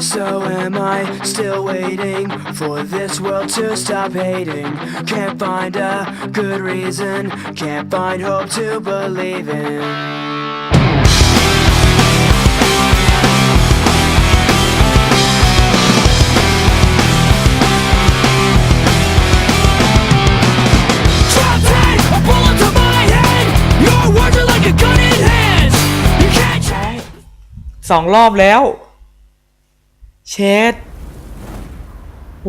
So am I still waiting for this world to stop hating? Can't find a good reason, can't find hope to believe in. Drop dead, a bullet to my head. Your words are like a gun in hands. You can't change. สองรอบแล้ว เช็ดโห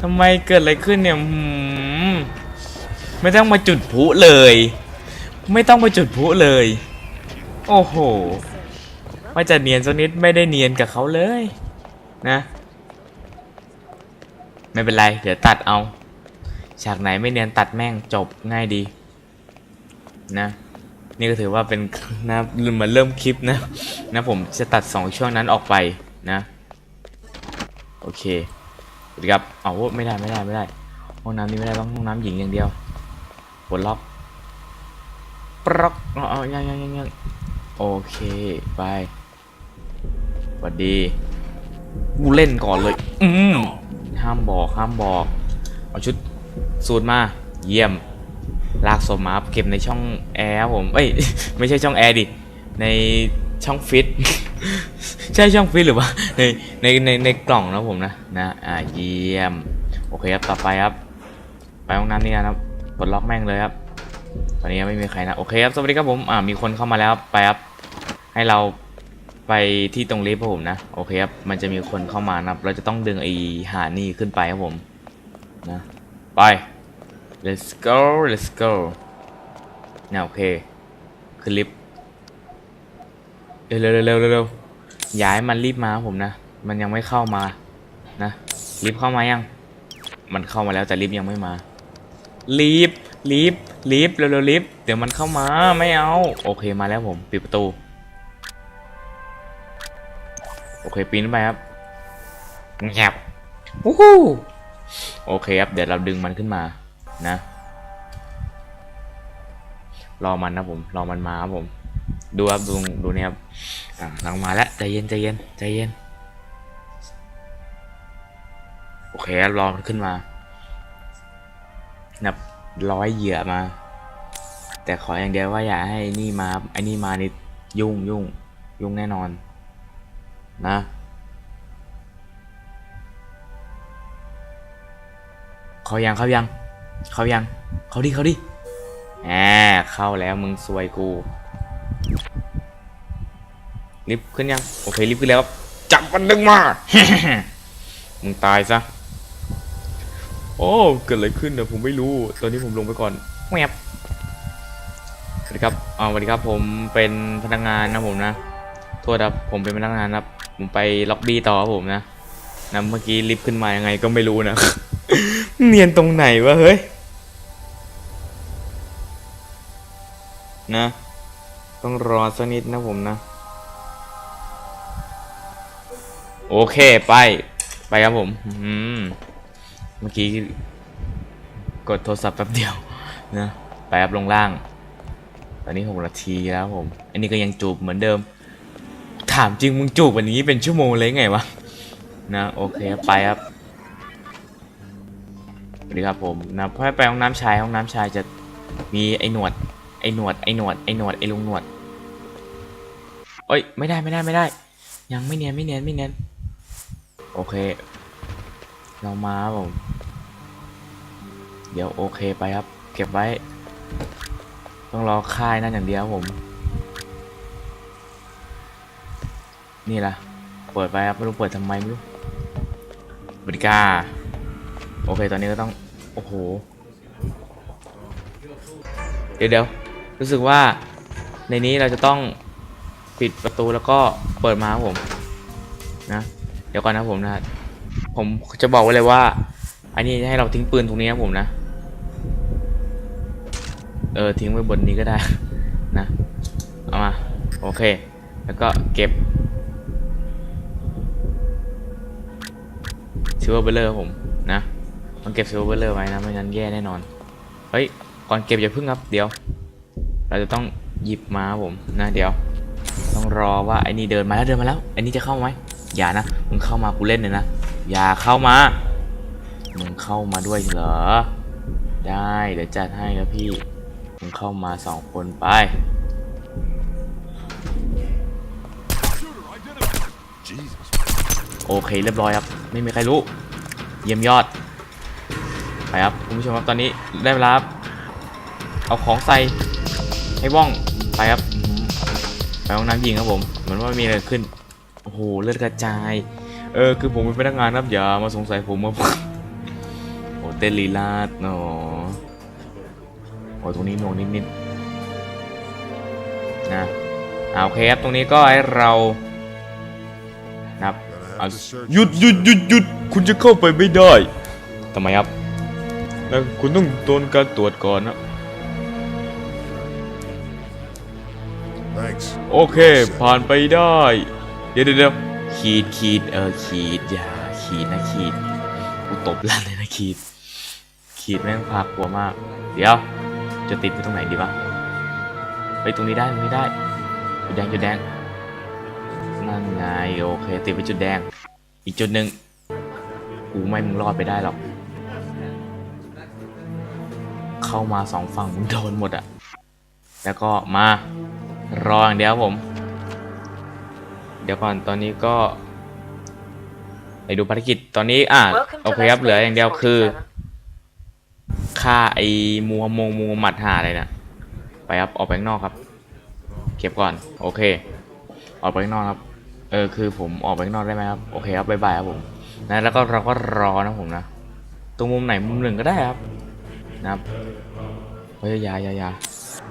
ทำไมเกิดอะไรขึ้นเนี่ยหืมไม่ต้องมาจุดพลุเลย ไม่ต้องมาจุดพุเลย โอ้โหว่าจะเนียนสักนิดไม่ได้เนียนกับเขาเลย นะ ไม่เป็นไร เดี๋ยวตัดเอา ฉากไหนไม่เนียนตัดแม่งจบง่ายดี นะ นี่ก็ถือว่าเป็นนะมือนเริ่มคลิปนะ นะผมจะตัด 2 ช่วงนั้นออกไปนะ โอเคสวัสดีครับเอาไม่ได้ไม่ได้ไม่ได้ห้องน้ำนี้ไม่ได้ต้องห้องน้ำหญิงอย่างเดียวปลดล็อกปล็อกอ๋ออ๋อยังยังยังยังโอเคไปสวัสดีกูเล่นก่อนเลยอืมห้ามบอกห้ามบอก เอาชุดสูตรมา เยี่ยม ลากศพมาเก็บในช่องแอร์ผมเอ้ยไม่ใช่ช่องแอร์ดิในช่องฟิตใช่ช่องฟิตหรือว่าในในในในกล่องนะผมนะนะอ่าเยี่ยมโอเคครับต่อไปครับ ไปห้องน้ำนี่กันครับปลดล็อกแม่งเลยครับ ตอนนี้ไม่มีใครนะโอเคครับสวัสดีครับผมอ่ามีคนเข้ามาแล้วครับไปครับให้เราไปที่ตรงลิฟต์ครับผมนะโอเคครับมันจะมีคนเข้ามานะเราจะต้องดึงไอ้หานี่ขึ้นไปครับผมนะไป let's go let's go เนี่ยโอเค ขึ้นลิฟต์เร็วเร็วเร็วเร็วย้ายมันรีบมาผมนะ มันยังไม่เข้ามานะลิฟต์เข้ามายัง มันเข้ามาแล้วแต่ลิฟต์ยังไม่มาลิฟต์ลิฟต์ลิฟต์เร็วเร็วลิฟต์เดี๋ยวมันเข้ามาไม่เอา โอเคมาแล้วผมปิดประตู โอเคปีนไปครับแงบวู้โอเคครับเดี๋ยวเราดึงมันขึ้นมา นะ รอมันนะผม รอมันมาครับผม ดูครับดูดูเนี่ยครับอ่าหลังมาแล้วใจเย็นใจเย็นใจเย็น โอเครอมันขึ้นมา นับร้อยเหยื่อมา แต่ขออย่างเดียวว่าอย่าให้นี่มาไอ้นี่มานี่ยุ่งยุ่งยุ่งแน่นอน นะเขายังเขายัง เขายัง เขาดิ เขาดิแหมเข้าแล้วมึงซวยกูลิฟต์ขึ้นยัง โอเคลิฟต์ขึ้นแล้วครับจับมันดึงมา มึงตายซะ โอ้ เกิดอะไรขึ้นเนี่ยผมไม่รู้ ตอนนี้ผมลงไปก่อนแวบสวัสดีครับอ่าสวัสดีครับ ผมเป็นพนักงานนะผมนะโทษครับผมเป็นพนักงานครับ ผมไปล็อบบี้ต่อครับผมนะนะเมื่อกี้ลิฟต์ขึ้นมายังไงก็ไม่รู้นะ เนียนตรงไหนวะเฮ้ย นะ ต้องรอสักนิดนะผมนะ โอเคไป ไปครับผมอืมเมื่อกี้ กดโทรศัพท์แป๊บเดียวนะไปครับลงล่าง ตอนนี้หกนาทีแล้วผม อันนี้ก็ยังจูบเหมือนเดิม ถามจริงมึงจูบวันนี้เป็นชั่วโมงเลยไงวะนะโอเคครับไปครับสวัสดีครับผมนะพอไปห้องน้ำชายห้องน้ำชายจะมีไอ้หนวด ไอ้หนวดไอ้หนวดไอ้หนวดไอ้ลุงหนวดเอ้ยไม่ได้ไม่ได้ไม่ได้ ยังไม่เนียนไม่เนียนไม่เนียนโอเค เรามาผมเดี๋ยวโอเคไปครับ เก็บไว้ ต้องรอค่ายนั่นอย่างเดียวผม นี่ล่ะ เปิดไปครับไม่รู้เปิดทำไมไม่รู้บริกาโอเคตอนนี้ก็ต้อง โอ้โห เดี๋ยวเดี๋ยว รู้สึกว่าในนี้เราจะต้องปิดประตูแล้วก็เปิดมาครับผมนะเดี๋ยวก่อนนะผมนะผมจะบอกไว้เลยว่า อันนี้ให้เราทิ้งปืนตรงนี้นะผมนะ เออทิ้งไว้บนนี้ก็ได้นะเอามาโอเค แล้วก็เก็บซิลเวอร์เบลเลอร์ผมนะต้องเก็บซิลเวอร์เบลเลอร์ไว้นะไม่งั้นแย่แน่นอนเฮ้ยก่อนเก็บอย่าพึ่งครับเดี๋ยว เราจะต้องหยิบมาผมนะเดี๋ยว ต้องรอว่าไอ้นี่เดินมาแล้วเดินมาแล้วไอ้นี่จะเข้าไหมอย่านะมึงเข้ามากูเล่นเลยนะอย่าเข้ามามึงเข้ามาด้วยเหรอได้เดี๋ยวจัดให้ครับพี่มึงเข้ามาสองคนไปโอเคเรียบร้อยครับ ไม่มีใครรู้ เยี่ยมยอด ไปครับ คุณผู้ชมครับ ตอนนี้ได้เวลาครับเอาของใส่ ให้ว่องไปครับไปห้องน้ำยิงครับผมเหมือนว่ามีอะไรขึ้นโอ้โหเลือดกระจาย เออคือผมเป็นพนักงานครับอย่ามาสงสัยผมว่าโอ้เต้นลีลาดเนาะโอ้ตรงนี้หน่วงนิดๆนะเอาโอเคครับตรงนี้ก็ให้เรานับ Gonna have to search หยุดหยุดหยุดหยุดคุณจะเข้าไปไม่ได้ทำไมครับแล้วคุณต้องโดนการตรวจก่อนนะ โอเค ผ่านไปได้เดี๋ยวเดี๋ยวเดี๋ยวขีดขีดเออขีดอย่าขีดนะขีดกูตบลั่นเลยนะขีด ขีดแม่งพากลัวมาก เดี๋ยว จะติดไปตรงไหนดีวะไปตรงนี้ได้ตรงนี้ได้จุดแดงจุดแดงนั่นไงโอเค ติดไปจุดแดง อีกจุดหนึ่งกูไม่มึงรอดไปได้หรอกเข้ามาสองฝั่งมึงโดนหมดอะแล้วก็มา รออย่างเดียวครับผม เดี๋ยวก่อนตอนนี้ก็ไปดูภารกิจตอนนี้อะโอเคครับเหลืออย่างเดียวคือฆ่าไอ้มูฮัมมงมูฮัมหมัดหาอะไรนะไปครับออกไปข้างนอกครับ เก็บก่อนโอเค ออกไปข้างนอกครับ เออคือผมออกไปข้างนอกได้ไหมครับโอเคครับบ๊ายบายครับผมนะแล้วก็เราก็รอนะผมนะตรงมุมไหนมุมหนึ่งก็ได้ครับนะครับเฮ้ยอยาอยาอยา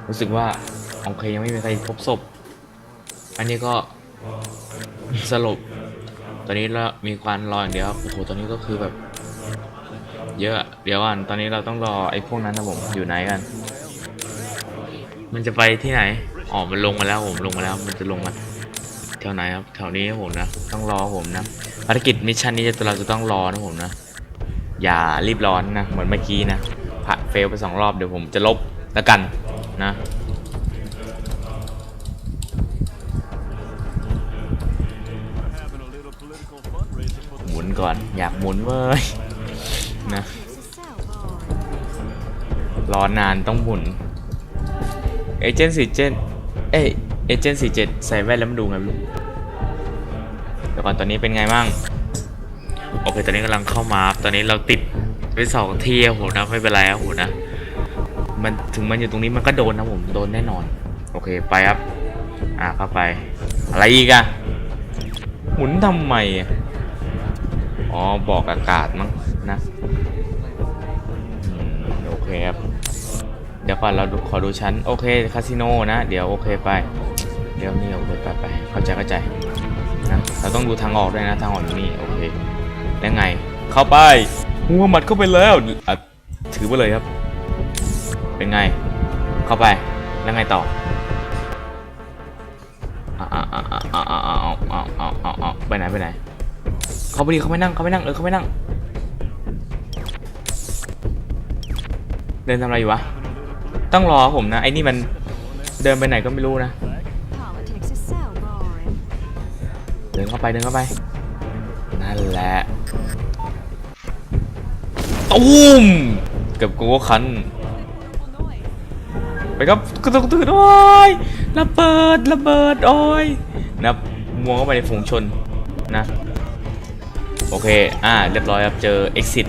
รู้สึกว่า โอเคยังไม่มีใครพบศพ อันนี้ก็สรุปตอนนี้เรามีความรออย่างเดียวโอ้โหตอนนี้ก็คือแบบ เยอะ เดี๋ยวก่อนตอนนี้เราต้องรอไอ้พวกนั้นนะผมอยู่ไหนกัน มันจะไปที่ไหนอ๋อมันลงมาแล้วผมลงมาแล้ว มันจะลงมาแถวไหนครับแถวนี้ผมนะต้องรอผมนะภารกิจมิชชั่นนี้จะเราจะต้องรอนะผมนะ อย่ารีบร้อนนะเหมือนเมื่อกี้นะผ่านเฟลไปสองรอบเดี๋ยวผมจะลบแล้วกันนะ ก่อน อยากหมุนเว้ยนะรอนานต้องหมุนเอเจนต์สี่เจนเอเอเจนต์สี่เจ็ดใส่แว่นแล้วมันดูไงไม่รู้เดี๋ยวก่อนตอนนี้เป็นไงบ้างโอเคตอนนี้กำลังเข้ามาครับตอนนี้เราติดไปสองที่โหนะไม่เป็นไรอะโหนะมันถึงมันอยู่ตรงนี้มันก็โดนนะผมโดนแน่นอน โอเคไปครับ อ่าเข้าไป อะไรอีกอะหมุนทำไมอะ อ๋อบอกอากาศมั้งนะโอเคครับ เดี๋ยวก่อนเราขอดูชั้น โอเคคาสิโนนะ เดี๋ยวโอเคไป เดี๋ยวนี่โอเคไปไปเข้าใจเข้าใจนะเราต้องดูทางออกด้วยนะทางออกอยู่นี่โอเคแล้วไง เข้าไปหัวหมัดเข้าไปแล้วอะถือไปเลยครับ เป็นไง เข้าไปแล้วไงต่อไปไหนไปไหน เขาไปดีเขาไม่นั่งเขาไม่นั่งเออเขาไม่นั่ง เดินทำอะไรอยู่วะ ต้องรอผมนะไอ้นี่มันเดินไปไหนก็ไม่รู้นะ เดินเข้าไปเดินเข้าไป นั่นแหละตุ้มเกับกูคันไปครับกระตุกตื่นโอ้ยระเบิดระเบิดโอ้ยนะมัวเข้าไปในฝูงชนนะ โอเค อ่า เรียบร้อยครับ เจอ exit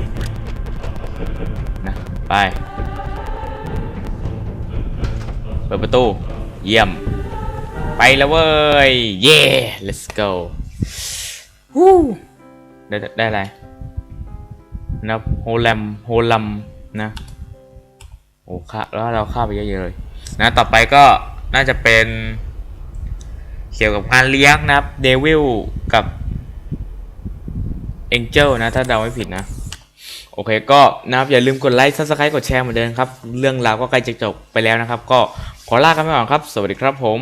นะ ไป เปิดประตู เยี่ยม ไปแล้วเว้ย เย้ let's go ฮู้ได้ได้อะไรนะโฮแลมโฮลัมนะ โอ้ค่าแล้วเราฆ่าไปเยอะๆเลย นะ ต่อไปก็น่าจะเป็น เกี่ยวกับการเลี้ยงนะครับเดวิลกับ เอ็นเจลนะ ถ้าเดาไม่ผิดนะ โอเคก็นะครับอย่าลืมกดไลค์ซับสไครต์กดแชร์เหมือนเดิมครับ เรื่องราวก็ใกล้จะจบไปแล้วนะครับ ก็ขอลากันไปก่อนครับ สวัสดีครับผม